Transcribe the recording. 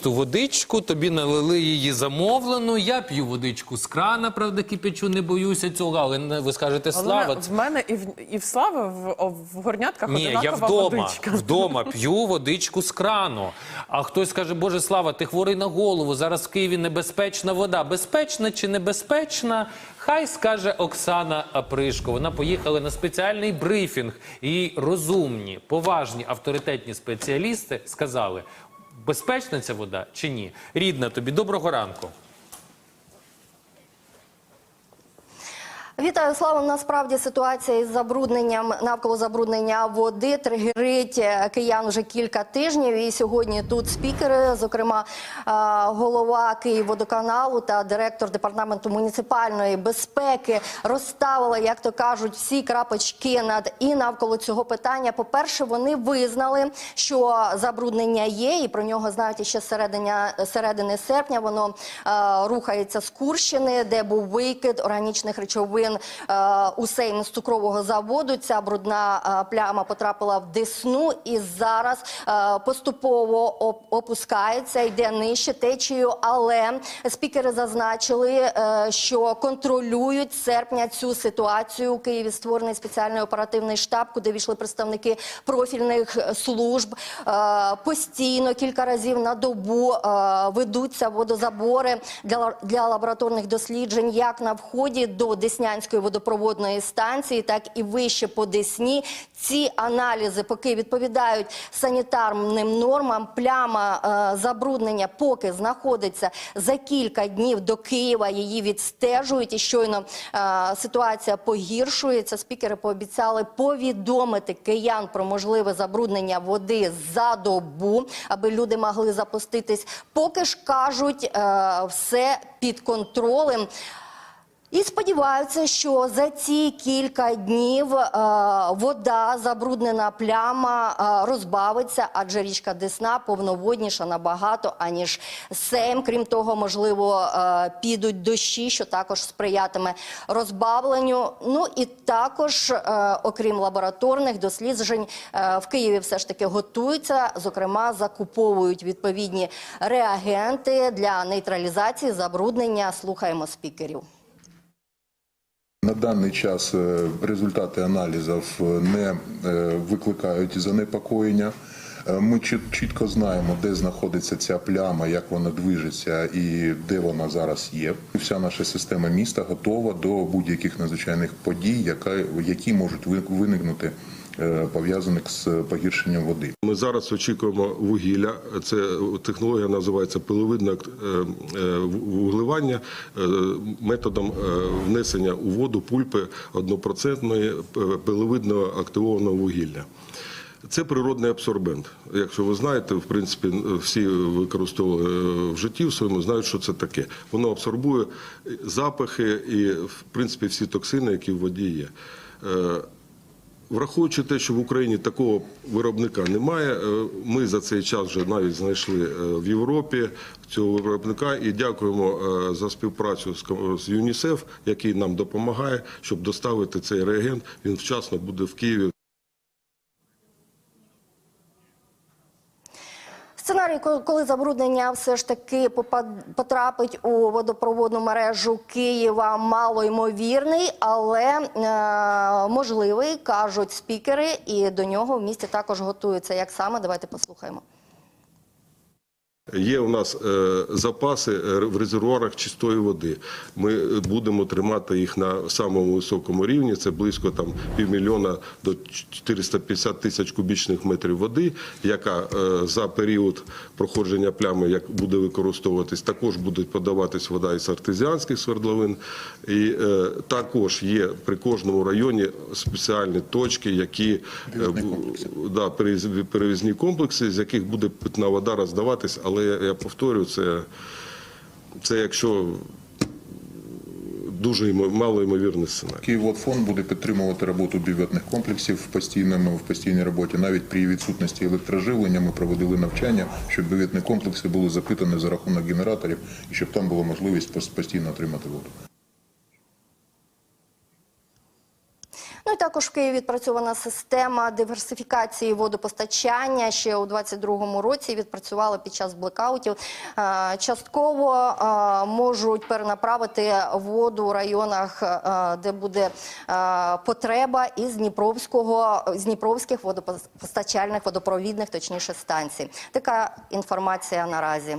чисту водичку, тобі налили її замовлену. Я п'ю водичку з крана, правда, кипячу, не боюся цього, але ви скажете Але слава. в мене і в, і в Слави в, в горнятках Ні, я вдома, водичка. вдома п'ю водичку з крану. А хтось каже, Боже слава, ти хворий на голову. Зараз в Києві небезпечна вода. Безпечна чи небезпечна? Хай скаже Оксана Апришко. Вона поїхала на спеціальний брифінг. І розумні, поважні, авторитетні спеціалісти сказали, безпечна ця вода чи ні. Рідна тобі, доброго ранку. Вітаю, слава. Насправді ситуація із забрудненням навколо забруднення води тригерить е, киян вже кілька тижнів. І сьогодні тут спікери, зокрема е, голова Київводоканалу та директор департаменту муніципальної безпеки, розставили, як то кажуть, всі крапочки над і навколо цього питання. По перше, вони визнали, що забруднення є, і про нього знають ще з середини, середини серпня. Воно е, рухається з Курщини, де був викид органічних речовин е, у сейн з цукрового заводу. Ця брудна е, пляма потрапила в Десну і зараз е, поступово оп- опускається, йде нижче течією. Але спікери зазначили, що контролюють серпня цю ситуацію. У Києві створений спеціальний оперативний штаб, куди війшли представники профільних служб. Постійно кілька разів на добу ведуться водозабори для, лабораторних досліджень як на вході до Деснянської водопроводної станції, так і вище по Десні. Ці аналізи поки відповідають санітарним нормам. Пляма е, забруднення поки знаходиться за кілька днів до Києва. Її відстежують і щойно е, ситуація погіршується. Спікери пообіцяли повідомити киян про можливе забруднення води за добу, аби люди могли запуститись. Поки ж кажуть, е, все під контролем. І сподіваються, що за ці кілька днів е, вода, забруднена пляма е, розбавиться, адже річка Десна повноводніша набагато аніж Сейм. Крім того, можливо, е, підуть дощі, що також сприятиме розбавленню. Ну і також, е, окрім лабораторних досліджень, е, в Києві все ж таки готуються. Зокрема, закуповують відповідні реагенти для нейтралізації забруднення. Слухаємо спікерів. На даний час е, результати аналізів е, не е, викликають занепокоєння. Ми чітко знаємо, де знаходиться ця пляма, як вона движеться і де вона зараз є. Вся наша система міста готова до будь-яких надзвичайних подій, які можуть виникнути пов'язаних з погіршенням води. Ми зараз очікуємо вугілля. Це технологія називається пиловидне е, е, вугливання е, методом е, внесення у воду пульпи однопроцентної е, пиловидного активованого вугілля. Це природний абсорбент. Якщо ви знаєте, в принципі, всі використовували е, в житті в своєму, знають, що це таке. Воно абсорбує запахи і, в принципі, всі токсини, які в воді є. Враховуючи те, що в Україні такого виробника немає, е, ми за цей час вже навіть знайшли е, в Європі цього виробника і дякуємо е, за співпрацю з ЮНІСЕФ, який нам допомагає, щоб доставити цей реагент. Він вчасно буде в Києві. Сценарій, коли- забруднення все ж таки потрапить у водопроводну мережу Києва, малоймовірний, але е, можливий, кажуть спікери, і до нього в місті також готуються. Як саме? Давайте послухаємо. Є у нас е, запаси е, в резервуарах чистої води. Ми е, будемо тримати їх на самому високому рівні. Це близько там півмільйона до 450 тисяч кубічних метрів води, яка за період проходження плями як буде використовуватись. Також буде подаватись вода із артезіанських свердловин. І е, також є при кожному районі спеціальні точки, які е, бу- да, перевізні комплекси, з яких буде питна вода роздаватись. Але я, я повторю, це, це якщо дуже ймо- малоймовірний сценарій. Київводфонд буде підтримувати роботу бюветних комплексів в постійному в постійній роботі. Навіть при відсутності електроживлення ми проводили навчання, щоб бюветні комплекси були запитані за рахунок генераторів і щоб там була можливість постійно отримати воду. Ну і також в Києві відпрацьована система диверсифікації водопостачання. Ще у 2022 році відпрацювала під час блекаутів. Е, Частково е, можуть перенаправити воду у районах, е, де буде потреба із Дніпровського з Дніпровських водопостачальних водопровідних, точніше станцій. Така інформація наразі.